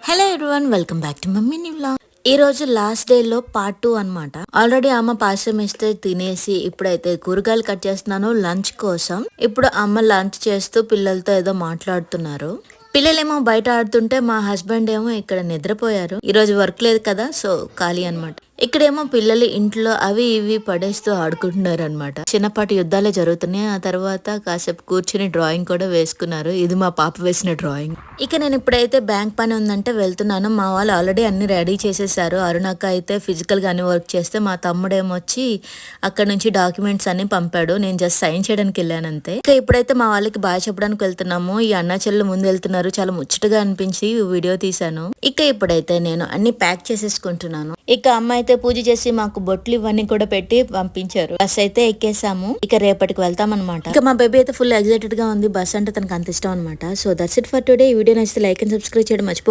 Hello everyone welcome back to mummy vlog ఈ రోజు last day లో పార్ట్ టూ అనమాట ఆల్రెడీ అమ్మ పాసం ఇస్తే తినేసి ఇప్పుడైతే కూరగాయలు కట్ చేస్తున్నాను లంచ్ కోసం. ఇప్పుడు అమ్మ లంచ్ చేస్తూ పిల్లలతో ఏదో మాట్లాడుతున్నారు. పిల్లలేమో బయట ఆడుతుంటే మా హస్బెండ్ ఏమో ఇక్కడ నిద్రపోయారు. ఈ రోజు వర్క్ లేదు కదా సో ఖాళీ అన్నమాట. ఇక్కడేమో పిల్లలు ఇంట్లో అవి ఇవి పడేస్తూ ఆడుకుంటున్నారు అనమాట చిన్నపాటి యుద్ధాలే జరుగుతున్నాయి. ఆ తర్వాత కాసేపు కూర్చుని డ్రాయింగ్ కూడా వేసుకున్నారు. ఇది మా పాప వేసిన డ్రాయింగ్. ఇక నేను ఇప్పుడైతే బ్యాంక్ పని ఉందంటే వెళ్తున్నాను. మా వాళ్ళు ఆల్రెడీ అన్ని రెడీ చేసేసారు. అరుణక్క అయితే ఫిజికల్గా అన్ని వర్క్ చేస్తే మా తమ్ముడేమో వచ్చి అక్కడ నుంచి డాక్యుమెంట్స్ అన్ని పంపాడు. నేను జస్ట్ సైన్ చేయడానికి వెళ్ళాను అంతే ఇక ఇప్పుడైతే మా వాళ్ళకి బాగా చెప్పడానికి వెళ్తున్నాము. ఈ అన్న చెల్లెలు ముందు వెళ్తున్నారు. చాలా ముచ్చటగా అనిపించి వీడియో తీశాను. ఇక ఇప్పుడైతే నేను అన్ని ప్యాక్ చేసేసుకుంటున్నాను. ఇక అమ్మ అయితే పూజ చేసి మాకు బొట్లు ఇవన్నీ కూడా పెట్టి పంపించారు. బస్ అయితే ఎక్కేసాము. ఇక రేపటికి వెళ్తాం అనమాట ఇక మా బేబీ అయితే ఫుల్ ఎగ్జైటెడ్గా ఉంది. బస్ అంటే తనకు అంత ఇష్టం అనమాట so that's it for today ఈ వీడియో నచ్చితే లైక్ అండ్ సబ్స్క్రైబ్ చేయడం మర్చిపో